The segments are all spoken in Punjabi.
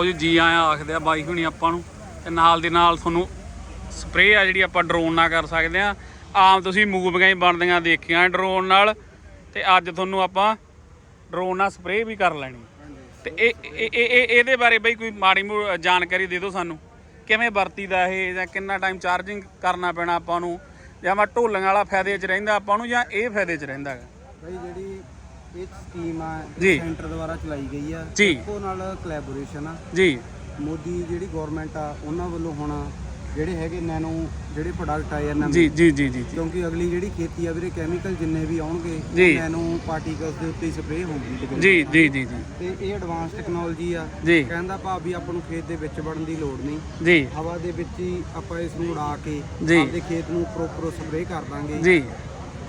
ਉਹ ਜੀ ਜੀ ਆਖਦੇ ਆ ਬਾਈ ਹੁਣੀ ਆਪਾਂ ਨੂੰ। ਤੇ ਨਾਲ ਦੀ ਨਾਲ ਤੁਹਾਨੂੰ ਸਪਰੇਅ ਆ ਜਿਹੜੀ ਆਪਾਂ ਡਰੋਨ ਨਾਲ ਕਰ ਸਕਦੇ ਆ। ਆਮ ਤੁਸੀਂ ਮੂਵੀਆਂ ਹੀ ਬਣਦੀਆਂ ਦੇਖੀਆਂ ਡਰੋਨ ਨਾਲ। ਤੇ ਅੱਜ ਤੁਹਾਨੂੰ ਆਪਾਂ ਡਰੋਨ ਨਾਲ ਸਪਰੇਅ ਵੀ ਕਰ ਲੈਣੀ। ਤੇ ਇਹ, ਇਹ- ਇਹ, ਇਹ- ਇਹਦੇ ਬਾਰੇ ਬਈ ਕੋਈ ਮਾੜੀ ਮੋ, ਜਾਣਕਾਰੀ ਦੇ ਦਿਓ ਸਾਨੂੰ। ਕਿਵੇਂ ਵਰਤੀਦਾ ਇਹ ਜਾਂ ਕਿੰਨਾ ਟਾਈਮ ਚਾਰਜਿੰਗ ਕਰਨਾ ਪੈਣਾ ਆਪਾਂ ਨੂੰ? ਜਾਂ ਮੈਂ ਢੋਲੀਆਂ ਵਾਲਾ ਫਾਇਦੇ 'ਚ ਰਹਿੰਦਾ ਆਪਾਂ ਨੂੰ ਜਾਂ ਇਹ ਫਾਇਦੇ 'ਚ ਰਹਿੰਦਾ ਹੈਗਾ? ਭਾਈ ਜਿਹੜੀ ਇਹ ਸਕੀਮ ਆ ਜੀ। ਸੈਂਟਰ ਦੁਆਰਾ ਚਲਾਈ ਗਈ ਆ। ਜੀ। ਇੱਕੋ ਨਾਲ ਕੋਲੈਬੋਰੇਸ਼ਨ ਆ। ਜੀ। ਮੋਦੀ ਜਿਹੜੀ ਗਵਰਨਮੈਂਟ ਆ ਉਹਨਾਂ ਵੱਲੋਂ ਹੁਣ ਜਿਹੜੇ ਹੈਗੇ ਨੈਨੋ ਜਿਹੜੇ ਪ੍ਰੋਡਕਟ ਆ ਨਵੇਂ। ਜੀ ਜੀ ਜੀ ਜੀ ਜੀ। ਕਿਉਂਕਿ ਅਗਲੀ ਜਿਹੜੀ ਖੇਤੀ ਆ ਵੀਰੇ ਕੈਮੀਕਲ ਜਿੰਨੇ ਵੀ ਆਉਣਗੇ ਜੀ। ਨੈਨੋ ਪਾਰਟੀਕਲਸ ਦੇ ਉੱਤੇ ਸਪਰੇਅ ਹੋਊਗੀ। ਜੀ ਜੀ ਜੀ ਜੀ। ਤੇ ਇਹ ਐਡਵਾਂਸ ਟੈਕਨੋਲੋਜੀ ਆ। ਜੀ। ਕਹਿੰਦਾ ਭਾਵ ਵੀ ਆਪਾਂ ਨੂੰ ਖੇਤ ਦੇ ਵਿੱਚ ਵੜਨ ਦੀ ਲੋੜ ਨਹੀਂ। ਜੀ। ਹਵਾ ਦੇ ਵਿੱਚ ਹੀ ਆਪਾਂ ਇਸ ਨੂੰ ਉਡਾ ਕੇ ਜੀ। ਆਪਦੇ ਖੇਤ ਨੂੰ ਪ੍ਰੋਪਰ ਸਪਰੇਅ ਕਰ ਦਾਂਗੇ। ਜੀ।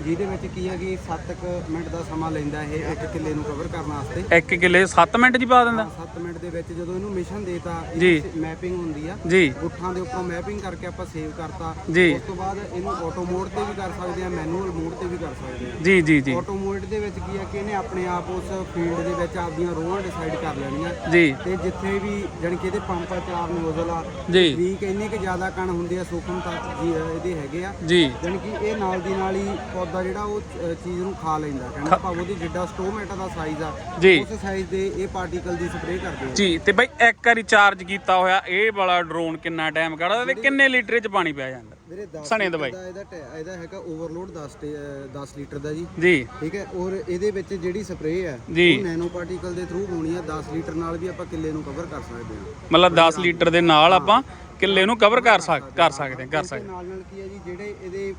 ਜਿਹਦੇ ਵਿੱਚ ਕੀ ਹੈ ਕਿ 7 ਮਿੰਟ ਦਾ ਸਮਾਂ ਲੈਂਦਾ ਇਹ ਇੱਕ ਕਿੱਲੇ ਨੂੰ ਕਵਰ ਕਰਨ ਵਾਸਤੇ। ਇੱਕ ਕਿੱਲੇ 7 ਮਿੰਟ 'ਚ ਪਾ ਦਿੰਦਾ। 7 ਮਿੰਟ ਦੇ ਵਿੱਚ ਜਦੋਂ ਇਹਨੂੰ ਮਿਸ਼ਨ ਦੇਤਾ ਜੀ। ਮੈਪਿੰਗ ਹੁੰਦੀ ਆ। ਜੀ। ਗੁੱਠਾਂ ਦੇ ਉੱਪਰੋਂ ਮੈਪਿੰਗ ਕਰਕੇ ਆਪਾਂ ਸੇਵ ਕਰਤਾ। ਜੀ। ਉਸ ਤੋਂ ਬਾਅਦ ਇਹਨੂੰ ਆਟੋ ਮੋਡ ਤੇ ਵੀ ਕਰ ਸਕਦੇ ਆ ਮੈਨੂਅਲ ਮੋਡ ਤੇ ਵੀ ਕਰ ਸਕਦੇ ਆ। ਜੀ ਜੀ ਜੀ। ਆਟੋ ਮੋਡ ਦੇ ਵਿੱਚ ਕੀ ਆ ਕਿ ਇਹਨੇ ਆਪਣੇ ਆਪ ਉਸ ਫੀਲਡ ਦੇ ਵਿੱਚ ਆਪਦੀਆਂ ਰੋਹਾਂ ਡਿਸਾਈਡ ਕਰ ਲੈਣੀਆਂ। ਜੀ। ਤੇ ਜਿੱਥੇ ਵੀ ਜਾਣੀ ਕਿ ਇਹਦੇ ਪੰਪਾ ਚਾਰ ਨੋਜ਼ਲ ਆ ਜੀ। ਵੀਕ ਇੰਨੇ ਕਿ ਜ਼ਿਆਦਾ ਕਣ ਹੁੰਦੇ ਆ ਸੂਖਮਤਾ ਜੀ ਇਹਦੇ ਹੈਗੇ ਆ। ਜੀ। ਜਾਣੀ ਕਿ ਇਹ ਨਾਲ ਦੀ ਨਾਲ ਹੀ ਪੌਦਾ ਜਿਹੜਾ ਉਹ ਅ, ਚੀਜ਼ ਨੂੰ ਖਾ ਲੈਂਦਾ ਕਹਿੰਦਾ ਭਾਵ ਉਹਦੀ ਜਿੱਡਾ ਸਟੋਮੇਟਾ ਦਾ ਸਾਈਜ਼ ਆ ਜੀ। ਉਸ ਸਾਈਜ਼ ਦੇ ਇਹ ਪਾਰਟੀਕਲ ਦੀ ਸਪਰੇਅ ਕਰਦੇ ਆ। ਜੀ ਤੇ ਬਈ ਇੱਕ ਵਾਰੀ ਚਾਰਜ ਕੀਤਾ ਹੋਇਆ ਇਹ ਵਾਲਾ ਡਰੋਨ ਕਿੰਨਾ ਟਾਈਮ ਕੱਢਦਾ? ਤੇ ਕਿੰਨੇ ਲੀਟਰ 'ਚ ਪਾਣੀ ਪੈ ਜਾਂਦਾ? ਵੀਰੇ 10 ਸਣੇ ਦਵਾਈ। ਦਾ ਇਹਦਾ ਟੈ- ਇਹਦਾ ਹੈਗਾ ਓਵਰਲੋਡ 10 ਤੇ, ਅ, 10 ਲੀਟਰ ਦਾ ਜੀ। ਜੀ। ਠੀਕ ਹੈ ਔਰ ਇਹਦੇ ਵਿੱਚ ਜਿਹੜੀ ਸਪਰੇਅ ਹੈ ਜੀ। ਉਹ ਨੈਨੋ ਪਾਰਟੀਕਲ ਦੇ ਥਰੂ ਹੋਣੀ ਆ 10 ਲੀਟਰ ਨਾਲ ਵੀ ਆਪਾਂ ਕਿੱਲੇ ਨੂੰ ਕਵਰ ਕਰ ਸਕਦੇ ਹਾਂ। ਮਤਲਬ 10 ਲੀਟਰ ਦੇ ਨਾਲ ਆਪਾਂ ਕਿੱਲੇ ਨੂੰ ਕਵਰ ਕਰ ਸਕ ਕਰ ਸਕਦੇ ਹਾਂ, ਕਰ ਸਕਦੇ ਨਾਲ ਨਾਲ ਕੀ ਹੈ ਜੀ ਜਿਹੜੇ ਇਹਦੇ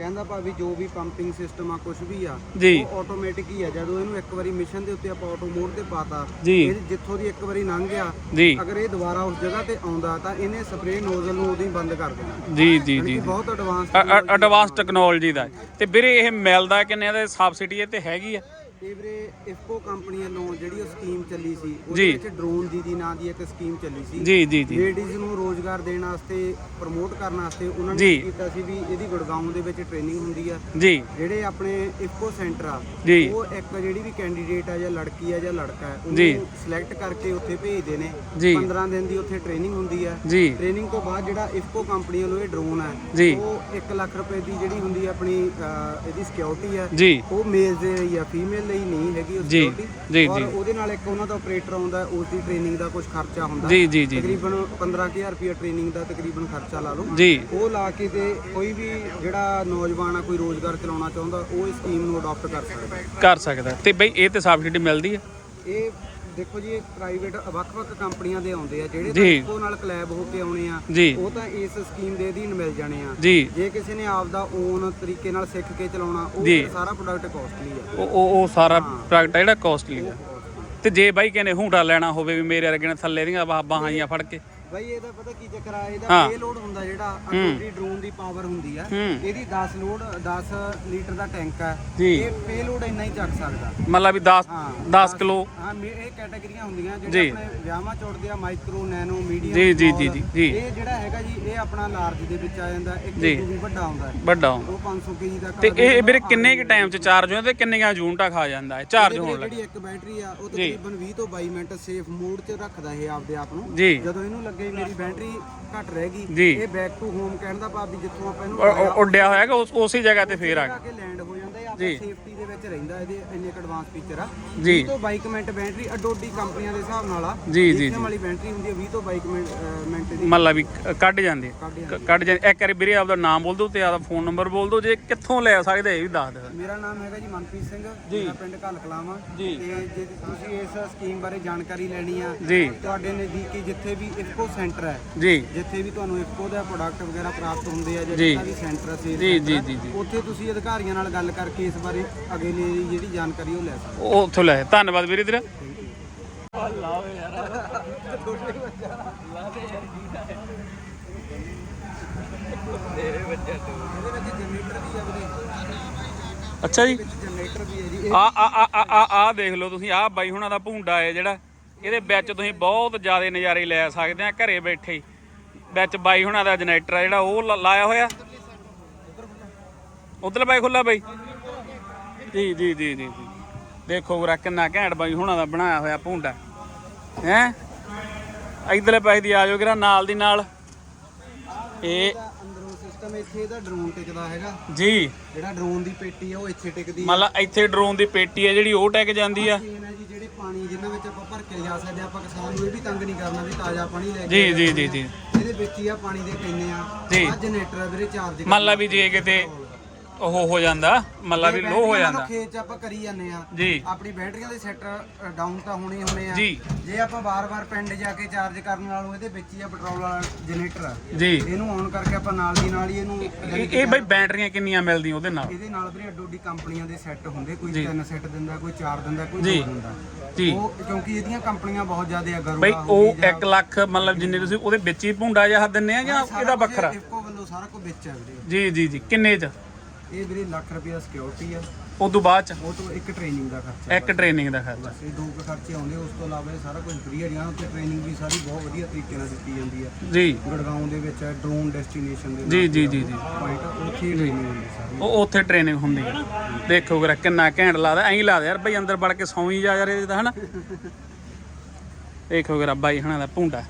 ਕਹਿੰਦਾ ਭਾਵੇਂ ਜੋ ਵੀ ਪੰਪਿੰਗ ਸਿਸਟਮ ਆ ਕੁਝ ਵੀ ਆ ਜੀ। ਉਹ ਆਟੋਮੈਟਿਕ ਹੀ ਆ। ਜਦੋਂ ਇਹਨੂੰ ਇੱਕ ਵਾਰੀ ਮਿਸ਼ਨ ਦੇ ਉੱਤੇ ਆਪਾਂ ਆਟੋ ਮੋਡ ਤੇ ਪਾਤਾ ਜੀ। ਇਹ ਜਿੱਥੋਂ ਦੀ ਇੱਕ ਵਾਰੀ ਲੰਘ ਗਿਆ ਜੀ। ਅਗਰ ਇਹ ਦੁਬਾਰਾ ਉਸ ਜਗ੍ਹਾ ਤੇ ਆਉਂਦਾ ਤਾਂ ਇਹਨੇ ਸਪਰੇਅ ਨੋਜ਼ਲ ਨੂੰ ਉਦੋਂ ਹੀ ਬੰਦ ਕਰ ਦੇਣਾ। ਜੀ ਜੀ ਜੀ। ਬਹੁਤ ਐਡਵਾਂਸ ਐਡਵਾਂਸ ਟੈਕਨੋਲੋਜੀ ਦਾ। ਹੈ। ਤੇ ਵੀਰੇ ਇਹ ਮਿਲਦਾ ਕਿੰਨੇ ਦਾ ਸਬਸਿਡੀ ਇਹ ਤੇ ਹੈਗੀ ਆ? ਇਹ ਵੀਰੇ ਇਫਕੋ ਕੰਪਨੀ ਵੱਲੋਂ ਜਿਹੜੀ ਉਹ ਸਕੀਮ ਚੱਲੀ ਸੀ ਜੀ। ਉਹਦੇ ਵਿੱਚ ਡਰੋਨ ਦੀਦੀ ਨਾਂ ਦੀ ਇੱਕ ਸਕੀਮ ਚੱਲੀ ਸੀ। ਜੀ ਜੀ ਜੀ। ਲੇਡੀਜ਼ ਨੂੰ ਰੋਜ਼ਗਾਰ ਦੇਣ ਵਾਸਤੇ ਪ੍ਰਮੋਟ ਕਰਨ ਵਾਸਤੇ ਉਹਨਾਂ ਨੇ ਜੀ। ਕੀ ਕੀਤਾ ਸੀ ਵੀ ਇਹਦੀ ਗੁੜਗਾਉਂ ਦੇ ਵਿੱਚ ਟ੍ਰੇਨਿੰਗ ਹੁੰਦੀ ਆ ਜੀ ਜਿਹੜੇ ਆਪਣੇ ਇਫਕੋ ਸੈਂਟਰ ਆ ਜੀ। ਉਹ ਇੱਕ ਜਿਹੜੀ ਵੀ ਕੈਂਡੀਡੇਟ ਆ ਜਾਂ ਲੜਕੀ ਆ ਜਾਂ ਲੜਕਾ ਹੈ ਜੀ। ਉਹਨੂੰ ਸਿਲੈਕਟ ਕਰਕੇ ਉੱਥੇ ਭੇਜਦੇ ਨੇ ਜੀ। 15 ਦਿਨ ਦੀ ਉੱਥੇ ਟ੍ਰੇਨਿੰਗ ਹੁੰਦੀ ਆ ਜੀ ਟ੍ਰੇਨਿੰਗ ਤੋਂ ਬਾਅਦ ਜਿਹੜਾ ਇਫਕੋ ਕੰਪਨੀ ਵੱਲੋਂ ਇਹ ਡਰੋਨ ਹੈ ਜੀ। ਉਹ 1 ਲੱਖ ਰੁਪਏ ਦੀ ਜਿਹੜੀ ਹੁੰਦੀ ਆ ਆਪਣੀ ਅਹ, ਇਹਦੀ ਸਿਕਿਉਰਿਟੀ ਆ ਜੀ ਉਹ ਮੇਲ ਦੇ ਲਈ ਆ ਫੀਮੇਲ ਲਈ ਨਹੀਂ ਹੈਗੀ ਉਹ ਜੀ, security। ਜੀ, ਔਰ ਜੀ। ਉਹਦੇ ਨਾਲ ਇੱਕ ਉਹਨਾਂ ਦਾ ਆਪਰੇਟਰ ਆਉਂਦਾ ਉਸ ਦੀ ਟ੍ਰੇਨਿੰਗ ਦਾ ਕੁਝ ਖਰਚਾ ਹੁੰਦਾ ਜੀ ਜੀ ਜੀ ਤਕਰੀਬਨ 15000 ਰੁਪਏ ਟ੍ਰੇਨਿੰਗ ਦਾ ਤਕਰੀਬਨ ਖਰਚਾ ਲਾ ਲਓ ਜੀ ਉਹ ਲਾ ਕੇ ਤੇ ਕੋਈ ਵੀ ਜਿਹੜਾ ਨੌਜਵਾਨ ਆ ਕੋਈ ਰੋਜ਼ਗਾਰ ਚਲਾਉਣਾ ਚਾਹੁੰਦਾ ਉਹ ਇਸ ਸਕੀਮ ਨੂੰ ਅਡਾਪਟ ਕਰ ਸਕਦਾ। ਹੈ। ਕਰ ਸਕਦਾ। ਤੇ ਬਈ ਇਹ ਤੇ ਸਬਸਿਡੀ ਮਿਲਦੀ ਹੈ ਇਹ ਦੇਖੋ ਜੀ ਇਹ ਪ੍ਰਾਈਵੇਟ ਵੱਖ-ਵੱਖ ਕੰਪਨੀਆਂ ਦੇ ਆਉਂਦੇ ਆ ਜਿਹੜੇ ਜੀ। ਨਾਲ ਕਲੈਬ ਹੋ ਕੇ ਆਉਣੇ ਆ ਜੀ। ਉਹ ਤਾਂ ਇਸ ਸਕੀਮ ਦੇ ਅਧੀਨ ਮਿਲ ਜਾਣੇ ਆ। ਜੀ। ਜੇ ਕਿਸੇ ਨੇ ਆਪ ਦਾ ਓਨ ਤਰੀਕੇ ਨਾਲ ਸਿੱਖ ਕੇ ਚਲਾਉਣਾ ਉਹ ਜੀ। ਫਿਰ ਸਾਰਾ ਪ੍ਰੋਡਕਟ ਕਾਸਟਲੀ ਆ। ਉਹ ਉਹ ਉਹ ਸਾਰਾ ਪ੍ਰੋਡਕਟ ਜਿਹੜਾ ਕੋਸਟਲੀ ਆ। ਤੇ ਜੇ ਬਾਈ ਕਹਿੰਦੇ ਹੂਟਾ ਲੈਣਾ ਹੋਵੇ ਵੀ ਮੇਰੇ ਵਰਗੇ ਨੇ ਥੱਲੇ ਦੀਆਂ ਬਾਹਾਂ ਬਾਹਾਂ ਜੀਆਂ ਫੜ ਕੇ ਬਾਈ ਇਹਦਾ ਪਤਾ ਕੀ ਚੱਕਰ ਆ ਇਹਦਾ ਹਾਂ। ਪੇਲੋਡ ਹੁੰਦਾ ਜਿਹੜਾ ਅਡੋਰੀ ਡਰੋਨ ਦੀ ਪਾਵਰ ਹੁੰਦੀ ਆ। ਇਹਦੀ 10 ਲੋਡ 10 ਲੀਟਰ ਦਾ ਟੈਂਕ ਆ। ਇਹ ਪੇਲੋਡ ਇੰਨਾ ਹੀ ਚੱਕ ਸਕਦਾ ਮਤਲਬ ਵੀ 10 ਹਾਂ 10 ਕਿਲੋ ਹਾਂ ਇਹ ਕੈਟਾਗਰੀਆਂ ਹੁੰਦੀਆਂ। ਜਿਹੜੇ ਆਪਣੇ ਵਿਆਹਾਂ ਚ ਉੱਡਦੇ ਆ ਮਾਈਕਰੋ ਨੈਨੋ ਮੀਡੀਅਮ ਜੀ, ਜੀ, ਜੀ, ਜੀ। ਇਹ ਜਿਹੜਾ ਹੈਗਾ ਜੀ ਇਹ ਆਪਣਾ ਲਾਰਜ ਦੇ ਵਿੱਚ ਆ ਜਾਂਦਾ ਇੱਕ। ਤੋਂ ਵੀ ਵੱਡਾ ਆਉਂਦਾ ਹੈ ਵੱਡਾ ਉਹ 500 ਕੇਜੀ ਦਾ ਤੇ ਇਹ ਵੀਰੇ ਕਿੰਨੇ ਕੁ ਟਾਈਮ ਚ ਚਾਰਜ ਹੋ ਜਾਂਦਾ ਤੇ ਕਿੰਨੀਆਂ ਯੂਨਿਟਾਂ ਖਾ ਜਾਂਦਾ ਹੈ ਚਾਰਜ ਹੋਣ ਲੱਗ ਜਿਹੜੀ ਇੱਕ ਬੈਟਰੀ ਆ ਉਹ ਤਕਰੀਬਨ 20 ਤੋਂ 22 ਮਿੰਟ ਸੇਫ ਮੋਡ 'ਚ ਰੱਖਦਾ ਇਹ ਆਪਦੇ ਆਪ ਨੂੰ ਜਦੋਂ ਇਹਨੂੰ ਵੀ ਮੇਰੀ ਬੈਟਰੀ ਘੱਟ ਰਹਿ। ਗਈ ਇਹ ਬੈਕ ਟੂ ਹੋਮ ਕਹਿਣ ਦਾ ਭਾਵ ਵੀ ਜਿੱਥੋਂ ਆਪਾਂ ਇਹਨੂੰ ਉੱਡਿਆ ਹੋਇਆਗਾ ਉਸ ਉਸੇ ਜਗ੍ਹਾ ਤੇ ਫੇਰ ਆ ਕੇ ਲੈਂਡ ਹੋ ਜਾਂਦਾ ਇਹ ਜੀ। ਆਪਣੀ ਸੇਫਟੀ ਦੇ ਵਿੱਚ ਰਹਿੰਦਾ ਇਹਦੇ ਇੰਨੇ ਐਡਵਾਂਸ ਫੀਚਰ ਆ ਜੀ। 20 ਤੋਂ 22 ਮਿੰਟ ਬੈਟਰੀ ਅਡੋਡੀ ਕੰਪਨੀਆਂ ਦੇ ਹਿਸਾਬ ਨਾਲ ਆ ਜੀ, ਜੀ, lithium ਵਾਲੀ ਬੈਟਰੀ ਹੁੰਦੀ ਹੈ 20 ਤੋਂ 22 ਮਿੰਟ ਅਹ, ਮਿੰਟ ਦੀ ਮਤਲਬ ਵੀ ਕ- ਕੱਢ ਜਾਂਦੇ ਆ। ਕੱਢ ਕ- ਕੱਢ ਜਾਂਦੇ ਇੱਕ ਵਾਰੀ ਵੀਰੇ ਆਪਦਾ ਨਾਮ ਬੋਲ ਦਿਓ ਤੇ ਆਪਦਾ ਫੋਨ ਨੰਬਰ ਬੋਲ ਦਿਓ ਜੇ ਕਿੱਥੋਂ ਲੈ ਸਕਦੇ ਇਹ ਵੀ ਦੱਸ ਦਿਓ ਮੇਰਾ ਨਾਮ ਹੈਗਾ ਜੀ ਮਨਪ੍ਰੀਤ ਸਿੰਘ। ਮੇਰਾ ਪਿੰਡ ਘੱਲ ਕਲਾਵਾ ਜੀ। ਤੇ ਜੇ ਤੁਸੀਂ ਇਸ ਸਕੀਮ ਬਾਰੇ ਜਾਣਕਾਰੀ ਲੈਣੀ ਆ ਜੀ ਤੁਹਾਡੇ ਨਜ਼ਦੀਕੀ ਜਿੱਥੇ ਵੀ ਇਫਕੋ ਸੈਂਟਰ ਹੈ ਜੀ ਜਿੱਥੇ ਵੀ ਤੁਹਾਨੂੰ ਇਫਕੋ ਦਾ ਪ੍ਰੋਡਕਟ ਵਗੈਰਾ ਪ੍ਰਾਪਤ ਹੁੰਦੇ ਆ ਜਾਂ ਜੀ। ਜਿੱਥੇ ਵੀ ਸੈਂਟਰ ਜੀ, ਜੀ, ਜੀ, ਜੀ। ਉੱਥੇ ਤੁਸੀਂ ਅਧਿਕਾਰੀਆਂ ਨਾਲ ਗੱਲ ਕਰਕੇ ਇਸ ਬਾਰੇ ਅਗਲੇ ਦੀ ਜਿਹੜੀ ਜਾਣਕਾਰੀ ਉਹ ਲੈ ਸਕਦੇ ਉਹ ਉੱਥੋਂ ਲੈ। ਧੰਨਵਾਦ ਵੀਰੇ ਤੇਰਾ। ਇਹਦੇ ਵਿੱਚ ਜਨਰੇਟਰ ਵੀ ਆ ਵੀਰੇ ਅੱਛਾ ਜੀ। ਜਨਰੇਟਰ ਵੀ ਹੈ ਜੀ ਆ ਆ ਆ ਆ ਆ ਆ ਦੇਖ ਲਓ ਤੁਸੀਂ ਆ ਬਾਈ ਹੁਣਾਂ ਦਾ ਭੁੰਡਾ ਹੈ ਜਿਹੜਾ। ਇਹਦੇ ਵਿੱਚ ਤੁਸੀਂ ਬਹੁਤ ਜ਼ਿਆਦਾ ਨਜ਼ਾਰੇ ਲੈ ਸਕਦੇ ਆ ਘਰੇ ਬੈਠੇ ਹੀ। ਵਿੱਚ ਬਾਈ ਹੁਣਾਂ ਦਾ ਜਨਰੇਟਰ ਆ ਜਿਹੜਾ, ਉਹ ਲਾ- ਲਾਇਆ ਹੋਇਆ। ਉਧਰ ਬਾਈ ਖੁੱਲਾ ਬਾਈ। ਜੀ ਜੀ ਜੀ ਜੀ ਦੇਖੋ ਵੀਰਾ ਕਿੰਨਾ ਘੈਂਟ ਬਾਈ ਹੁਣਾਂ ਦਾ ਬਣਾਇਆ ਹੋਇਆ ਭੁੰਡਾ। ਹੈ? ਇਧਰਲੇ ਪਾਸੇ ਦੀ ਆ ਜਾਓ ਕਿਰਾ ਨਾਲ ਦੀ ਨਾਲ। ਇਹ ਅੰਦਰੋਂ ਸਿਸਟਮ ਇੱਥੇ ਇਹਦਾ ਡਰੋਨ ਟਿਕਦਾ ਹੈਗਾ। ਜੀ। ਜਿਹੜਾ ਡਰੋਨ ਦੀ ਪੇਟੀ ਆ ਉਹ ਇੱਥੇ ਟਿਕਦੀ ਮੰਨ ਲਾ ਇੱਥੇ ਡਰੋਨ ਦੀ ਪੇਟੀ ਹੈ ਜਿਹੜੀ ਉਹ ਟੈਕ ਜਾਂਦੀ ਆ। ਜਿਹੜੇ ਪਾਣੀ ਜਿਨ੍ਹਾਂ ਵਿੱਚ ਆਪਾਂ ਭਰ ਕੇ ਲਿਜਾ ਸਕਦੇ ਆਪਾਂ ਕਿਸਾਨ ਨੂੰ ਇਹ ਵੀ ਤੰਗ ਨਹੀਂ ਕਰਨਾ ਵੀ ਤਾਜ਼ਾ ਪਾਣੀ ਲੈ ਕੇ ਜੀ ਜੀ ਜੀ ਜੀ। ਇਹਦੇ ਵਿੱਚ ਹੀ ਆ ਪਾਣੀ ਦੇ ਕੇਨੇ ਆ। ਜੀ। ਆ ਜਨਰੇਟਰ ਆ ਵੀਰੇ ਚਾਰਜ ਮੰਨ ਲਾ ਵੀ ਜੇ ਕਿਤੇ ਉਹ ਹੋ ਜਾਂਦਾ ਮੰਨ ਲਾ ਵੀ ਲੋ ਹੋ ਜਾਂਦਾ। ਖੇਤ ਚ ਆਪਾਂ ਕਰੀ ਜਾਂਦੇ ਆ ਜੀ। ਆਪਣੀ ਬੈਟਰੀਆਂ ਦੇ ਸੈਟ ਡਾਊਨ ਤਾਂ ਹੋਣੇ ਹੀ ਹੋਣੇ ਆ। ਜੀ। ਜੇ ਆਪਾਂ ਬਾਰ-ਬਾਰ ਪਿੰਡ ਜਾ ਕੇ ਚਾਰਜ ਕਰਨ ਨਾਲੋਂ ਇਹਦੇ ਵਿੱਚ ਹੀ ਆ ਪੈਟਰੋਲ ਵਾਲਾ ਜਨਰੇਟਰ ਆ ਜੀ। ਇਹਨੂੰ ਆਨ ਕਰਕੇ ਆਪਾਂ ਨਾਲ ਦੀ ਨਾਲ ਹੀ ਇਹਨੂੰ ਇਹ ਬਈ ਬੈਟਰੀਆਂ ਕਿੰਨੀਆਂ ਮਿਲਦੀਆਂ ਉਹਦੇ ਨਾਲ? ਇਹਦੇ ਨਾਲ ਵੀਰੇ ਅੱਡੋ ਅੱਡੀ ਕੰਪਨੀਆਂ ਦੇ ਸੈੱਟ ਹੁੰਦੇ। ਕੋਈ ਜੀ। ਤਿੰਨ ਸੈੱਟ ਦਿੰਦਾ ਕੋਈ ਚਾਰ ਦਿੰਦਾ ਕੋਈ ਜੀ। ਦੋ ਦਿੰਦਾ। ਜੀ। ਉਹ ਕਿਉਂਕਿ ਇਹਦੀਆਂ ਕੰਪਨੀਆਂ ਬਹੁਤ ਜ਼ਿਆਦਾ ਆ ਬਈ ਗਰੂਗਾ ਉਹ 1 ਲੱਖ ਮਤਲਬ ਜਿੰਨੇ ਤੁਸੀਂ ਉਹਦੇ ਵਿੱਚ ਹੀ ਭੁੰਡਾ ਜਿਹਾ ਦਿੰਨੇ ਆ ਜਾਂ ਇਹਦਾ ਵੱਖਰਾ? ਇਫਕੋ ਵੱਲੋਂ ਸਾਰਾ ਕੁਝ ਵਿੱਚ ਆ ਵੀਰੇ। ਜੀ ਜੀ ਜੀ। ਕਿੰਨੇ ਚ? ਇਹ ਵੀਰੇ ਲੱਖ ਰੁਪਏ ਸਿਕਿਉਰਿਟੀ ਆ। ਉਸ ਤੋਂ ਬਾਅਦ ਚ? ਉਹ ਤੋਂ ਇੱਕ ਟ੍ਰੇਨਿੰਗ ਦਾ ਖਰਚਾ ਇੱਕ ਟ੍ਰੇਨਿੰਗ ਦਾ ਖਰਚਾ। ਬਸ ਇਹ ਦੋ ਕੁ ਖਰਚੇ ਆਉਂਦੇ ਉਸ ਤੋਂ ਇਲਾਵਾ ਇਹ ਸਾਰਾ ਕੁਝ ਫ੍ਰੀ ਹੈ ਜਾਂ ਉੱਥੇ ਟ੍ਰੇਨਿੰਗ ਵੀ ਸਾਰੀ ਬਹੁਤ ਵਧੀਆ ਤਰੀਕੇ ਨਾਲ ਦਿੱਤੀ ਜਾਂਦੀ ਹੈ ਜੀ। ਗੜਗਾਉਂ ਦੇ ਵਿੱਚ ਡਰੋਨ ਡੈਸਟੀਨੇਸ਼ਨ ਦੇ ਜੀ ਜੀ ਜੀ ਜੀ। ਪੁਆਇੰਟ ਉੱਥੇ ਹੀ ਟ੍ਰੇਨਿੰਗ ਹੁੰਦੀ ਸਾਰੀ। ਉਹ ਉੱਥੇ ਟ੍ਰੇਨਿੰਗ ਹੁੰਦੀ ਹੈ ਦੇਖੋ ਜਰਾ ਕਿੰਨਾ ਘੈਂਟ ਲੱਗਦਾ। ਐਂ ਹੀ ਲੱਗਦਾ ਯਾਰ ਬਈ ਅੰਦਰ ਵੜ ਕੇ ਸੌਂ ਹੀ ਜਾ ਯਾਰ ਇਹ ਤਾਂ ਹਨਾ? ਦੇਖੋ ਜਰਾ ਬਾਈ ਹਣਾ ਦਾ ਭੁੰਡਾ।